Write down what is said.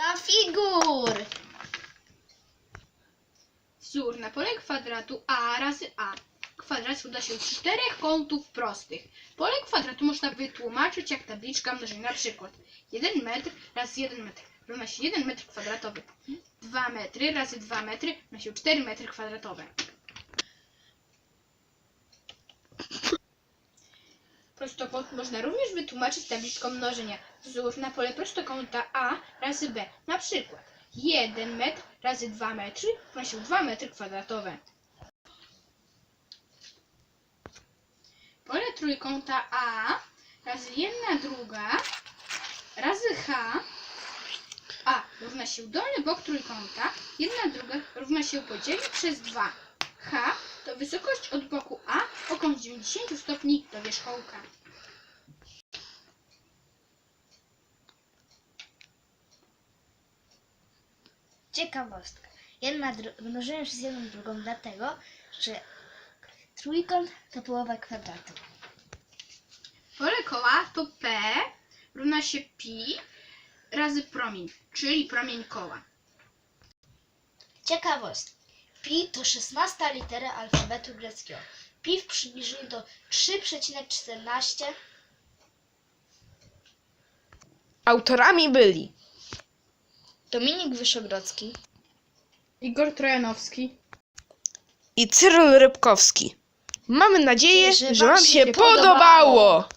Dla figur! Wzór na pole kwadratu a razy a. Kwadrat składa się z czterech kątów prostych. Pole kwadratu można wytłumaczyć jak tabliczka mnożenia. Na przykład 1 metr razy 1 metr równa się 1 metr kwadratowy. 2 metry razy 2 metry równa się 4 metry kwadratowe. Prostokąt można również wytłumaczyć tabliczką mnożenia. Wzór na pole prostokąta A razy B. Na przykład 1 metr razy 2 metry równa się 2 metry kwadratowe. Pole trójkąta A razy 1 druga razy H A równa się dolny bok trójkąta, 1 druga równa się podzielić przez 2. H to wysokość od boku A o kąt 90 stopni do wierzchołka. Ciekawostka. Jedna dru- mnożymy przez jedną drugą dlatego, że trójkąt to połowa kwadratu. Pole koła to P równa się pi razy promień, czyli promień koła. Ciekawostka. Pi to 16 litera alfabetu greckiego. Pi w przybliżeniu to 3,14 Autorami byli Dominik Wyszogrodzki Igor Trojanowski. i Cyril Rybkowski. Mamy nadzieję, Że że wam się się podobało. podobało.